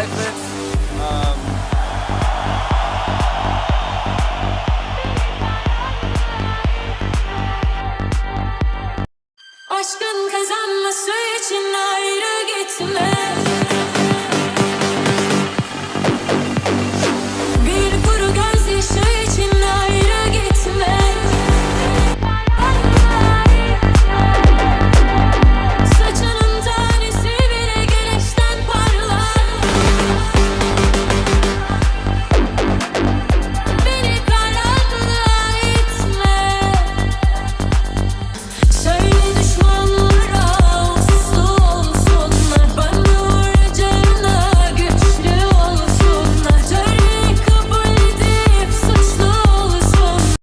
Seifert. Um, Aşkın kazanması